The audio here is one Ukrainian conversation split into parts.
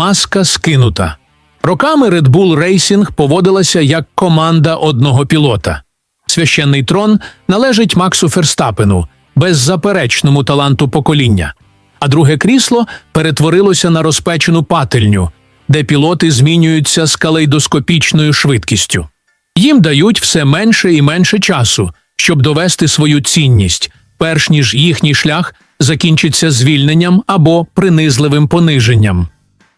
маска скинута. Роками Red Bull Racing поводилася як команда одного пілота. Священний трон належить Максу Ферстапену, беззаперечному таланту покоління. А друге крісло перетворилося на розпечену пательню, де пілоти змінюються з калейдоскопічною швидкістю. Їм дають все менше і менше часу, щоб довести свою цінність, перш ніж їхній шлях закінчиться звільненням або принизливим пониженням.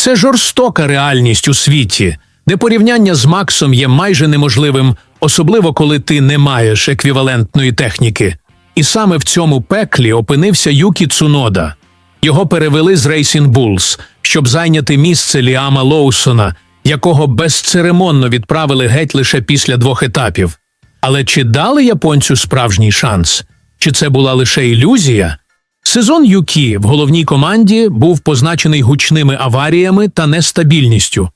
Це жорстока реальність у світі, де порівняння з Максом є майже неможливим, особливо коли ти не маєш еквівалентної техніки. І саме в цьому пеклі опинився Юкі Цунода. Його перевели з Racing Bulls, щоб зайняти місце Ліама Лоусона, якого безцеремонно відправили геть лише після двох етапів. Але чи дали японцю справжній шанс? Чи це була лише ілюзія? Сезон Юкі в головній команді був позначений гучними аваріями та нестабільністю.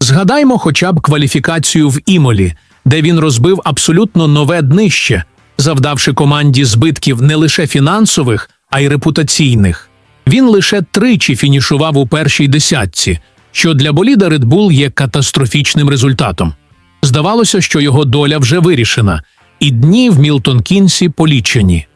Згадаймо хоча б кваліфікацію в Імолі, де він розбив абсолютно нове днище, завдавши команді збитків не лише фінансових, а й репутаційних. Він лише тричі фінішував у першій десятці, що для боліда Red Bull є катастрофічним результатом. Здавалося, що його доля вже вирішена, і дні в Мілтон Кінсі полічені.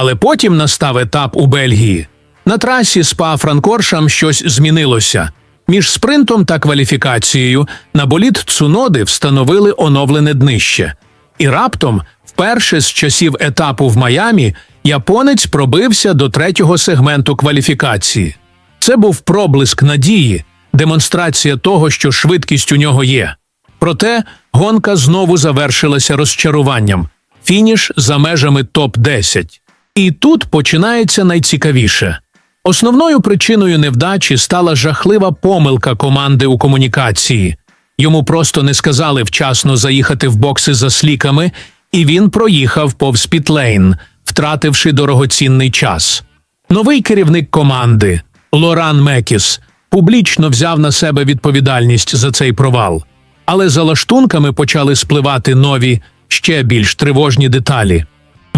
Але потім настав етап у Бельгії. На трасі спа Франкоршам щось змінилося. Між спринтом та кваліфікацією на боліт Цуноди встановили оновлене днище. І раптом, вперше з часів етапу в Майамі, японець пробився до третього сегменту кваліфікації. Це був проблиск надії, демонстрація того, що швидкість у нього є. Проте гонка знову завершилася розчаруванням фініш за межами топ-10. І тут починається найцікавіше. Основною причиною невдачі стала жахлива помилка команди у комунікації. Йому просто не сказали вчасно заїхати в бокси за сліками, і він проїхав повз Пітлейн, втративши дорогоцінний час. Новий керівник команди Лоран Мекіс публічно взяв на себе відповідальність за цей провал. Але за лаштунками почали спливати нові, ще більш тривожні деталі.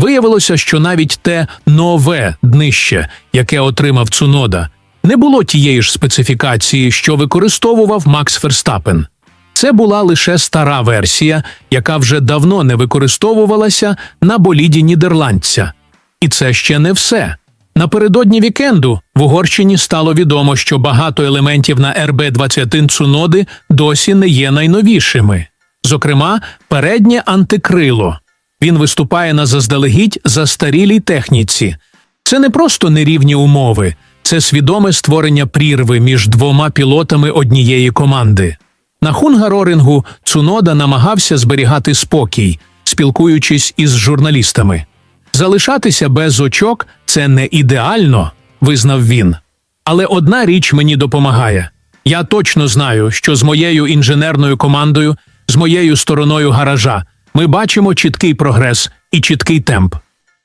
Виявилося, що навіть те нове днище, яке отримав Цунода, не було тієї ж специфікації, що використовував Макс Ферстапен. Це була лише стара версія, яка вже давно не використовувалася на боліді нідерландця. І це ще не все. Напередодні вікенду в Угорщині стало відомо, що багато елементів на РБ-21 Цуноди досі не є найновішими. Зокрема, переднє антикрило. Він виступає на заздалегідь застарілій техніці. Це не просто нерівні умови, це свідоме створення прірви між двома пілотами однієї команди. На Хунгарорингу Цунода намагався зберігати спокій, спілкуючись із журналістами. Залишатися без очок це не ідеально, визнав він. Але одна річ мені допомагає. Я точно знаю, що з моєю інженерною командою, з моєю стороною гаража, ми бачимо чіткий прогрес і чіткий темп.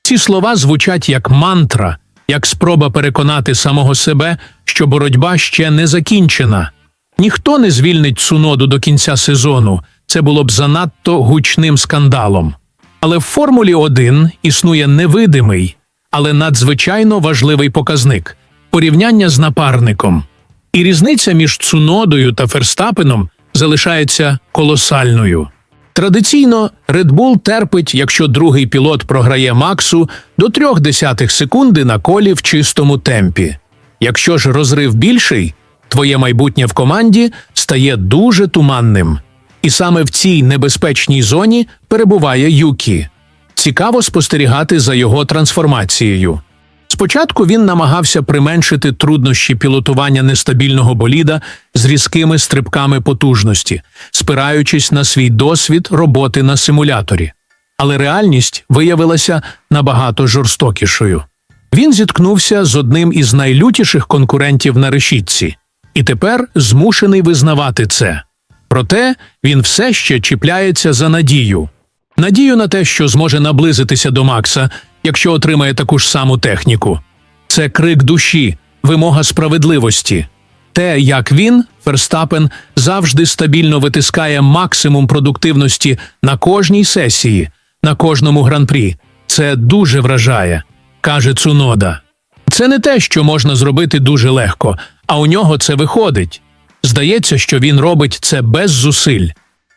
Ці слова звучать як мантра, як спроба переконати самого себе, що боротьба ще не закінчена. Ніхто не звільнить Цуноду до кінця сезону, це було б занадто гучним скандалом. Але в Формулі 1 існує невидимий, але надзвичайно важливий показник порівняння з напарником. І різниця між Цунодою та Ферстапеном залишається колосальною. Традиційно Red Bull терпить, якщо другий пілот програє Максу до трьох десятих секунди на колі в чистому темпі. Якщо ж розрив більший, твоє майбутнє в команді стає дуже туманним. І саме в цій небезпечній зоні перебуває Юкі. Цікаво спостерігати за його трансформацією. Спочатку він намагався применшити труднощі пілотування нестабільного боліда з різкими стрибками потужності, спираючись на свій досвід роботи на симуляторі. Але реальність виявилася набагато жорстокішою. Він зіткнувся з одним із найлютіших конкурентів на решітці, і тепер змушений визнавати це. Проте він все ще чіпляється за надію. Надію на те, що зможе наблизитися до Макса, якщо отримає таку ж саму техніку. Це крик душі, вимога справедливості. Те, як він, Ферстапен, завжди стабільно витискає максимум продуктивності на кожній сесії, на кожному гран-прі. Це дуже вражає, каже Цунода. Це не те, що можна зробити дуже легко, а у нього це виходить. Здається, що він робить це без зусиль.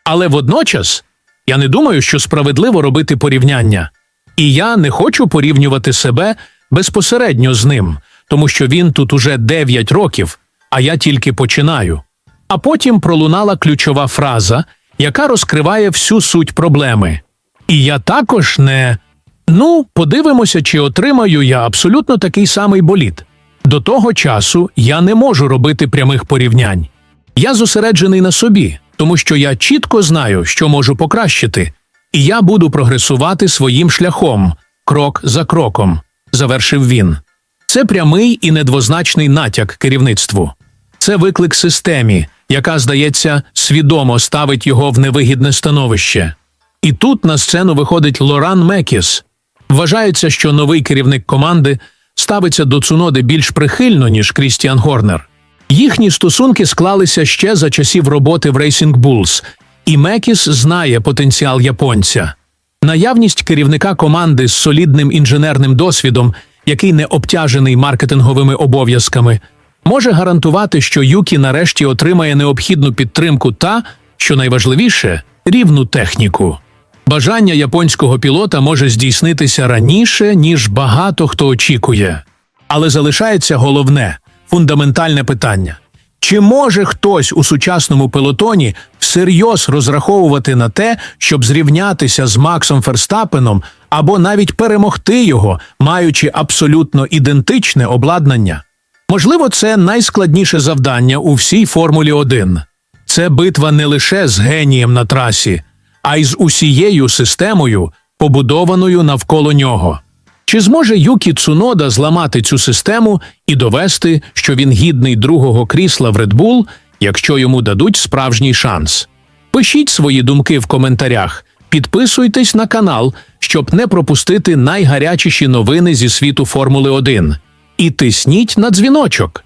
Але водночас я не думаю, що справедливо робити порівняння. І я не хочу порівнювати себе безпосередньо з ним, тому що він тут уже 9 років, а я тільки починаю. А потім пролунала ключова фраза, яка розкриває всю суть проблеми. І я також не. Ну, подивимося, чи отримаю я абсолютно такий самий боліт. До того часу я не можу робити прямих порівнянь. Я зосереджений на собі, тому що я чітко знаю, що можу покращити, і я буду прогресувати своїм шляхом, крок за кроком, завершив він. Це прямий і недвозначний натяк керівництву. Це виклик системі, яка, здається, свідомо ставить його в невигідне становище. І тут на сцену виходить Лоран Мекіс. Вважається, що новий керівник команди ставиться до Цуноди більш прихильно, ніж Крістіан Горнер. Їхні стосунки склалися ще за часів роботи в Racing Bulls, і Мекіс знає потенціал японця. Наявність керівника команди з солідним інженерним досвідом, який не обтяжений маркетинговими обов'язками, може гарантувати, що Юкі нарешті отримає необхідну підтримку та, що найважливіше, рівну техніку. Бажання японського пілота може здійснитися раніше, ніж багато хто очікує. Але залишається головне фундаментальне питання: чи може хтось у сучасному пелотоні всерйоз розраховувати на те, щоб зрівнятися з Максом Ферстапеном або навіть перемогти його, маючи абсолютно ідентичне обладнання? Можливо, це найскладніше завдання у всій Формулі 1. Це битва не лише з генієм на трасі, а й з усією системою, побудованою навколо нього. Чи зможе Юкі Цунода зламати цю систему і довести, що він гідний другого крісла в Red якщо йому дадуть справжній шанс? Пишіть свої думки в коментарях, підписуйтесь на канал, щоб не пропустити найгарячіші новини зі світу Формули 1. І тисніть на дзвіночок.